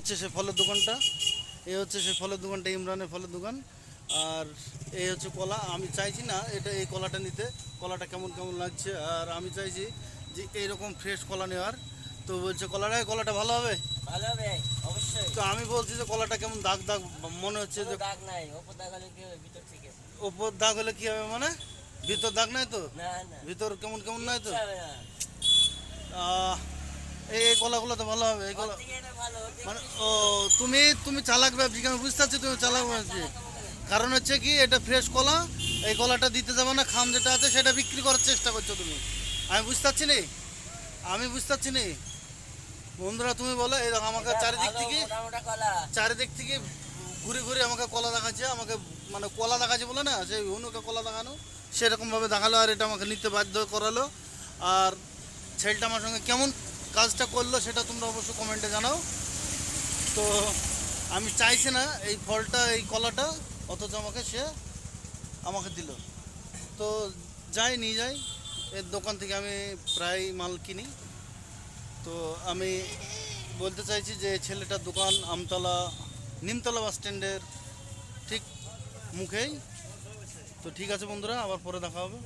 হচ্ছে সে ফলের দোকানটা এই হচ্ছে সে ফলের দোকানটা ইমরানের ফলের দোকান আর এই হচ্ছে কলা। আমি চাইছি না এটা এই কলাটা নিতে কলাটা কেমন কেমন লাগছে আর আমি চাইছি যে এইরকম ফ্রেশ কলা নেওয়ার। তো বলছে কলাটা কলাটা ভালো হবে? ভালো হবে অবশ্যই। তো আমি বলছি যে কলাটা কেমন দাগ দাগ মনে হচ্ছে যে দাগ নাই ওপর দাগ হলে কি হবে ভিতর থেকে? ওপর দাগ হলে কি হবে মানে? ভিতর দাগ নাই তো? না না। ভিতর কেমন কেমন নাই তো কিচ্ছু হবে না আহ, এই এই কলাগুলো তো ভালো হবে এই কলা মানে ও তুমি তুমি চালাক ব্যবসায়ী আমি বুঝতে পারছি তুমি চালাক ব্যবসায়ী কারণ হচ্ছে কি এটা ফ্রেশ কলা এই কলাটা দিতে যাবে না খাম যেটা আছে সেটা বিক্রি করার চেষ্টা করছ তুমি। আমি বুঝতে পারছি নি? আমি বুঝতে পারছি নি? বন্ধুরা তুমি বলো এই দেখো আমাকে চারিদিক থেকে চারিদিক থেকে ঘুরে ঘুরে আমাকে কলা দেখাচ্ছে আমাকে মানে কলা দেখাচ্ছে বলে না সেই অনুকে কলা দেখানো। সেরকমভাবে দেখাল আর এটা আমাকে নিতে বাধ্য করালো। আর ছেলেটা আমার সঙ্গে কেমন কাজটা করল সেটা তোমরা অবশ্যই কমেন্টে জানাও। তো আমি চাইছি না এই ফলটা, এই কলাটা, অথচ আমাকে সে আমাকে দিল। তো যাই, নিয়ে যাই। এর দোকান থেকে আমি প্রায় মাল কিনি। তো আমি বলতে চাইছি যে ছেলেটার দোকান আমতলা, নিমতলা বাস স্ট্যান্ডের ঠিক মুখেই। তো ঠিক আছে বন্ধুরা, আবার পরে দেখা হবে।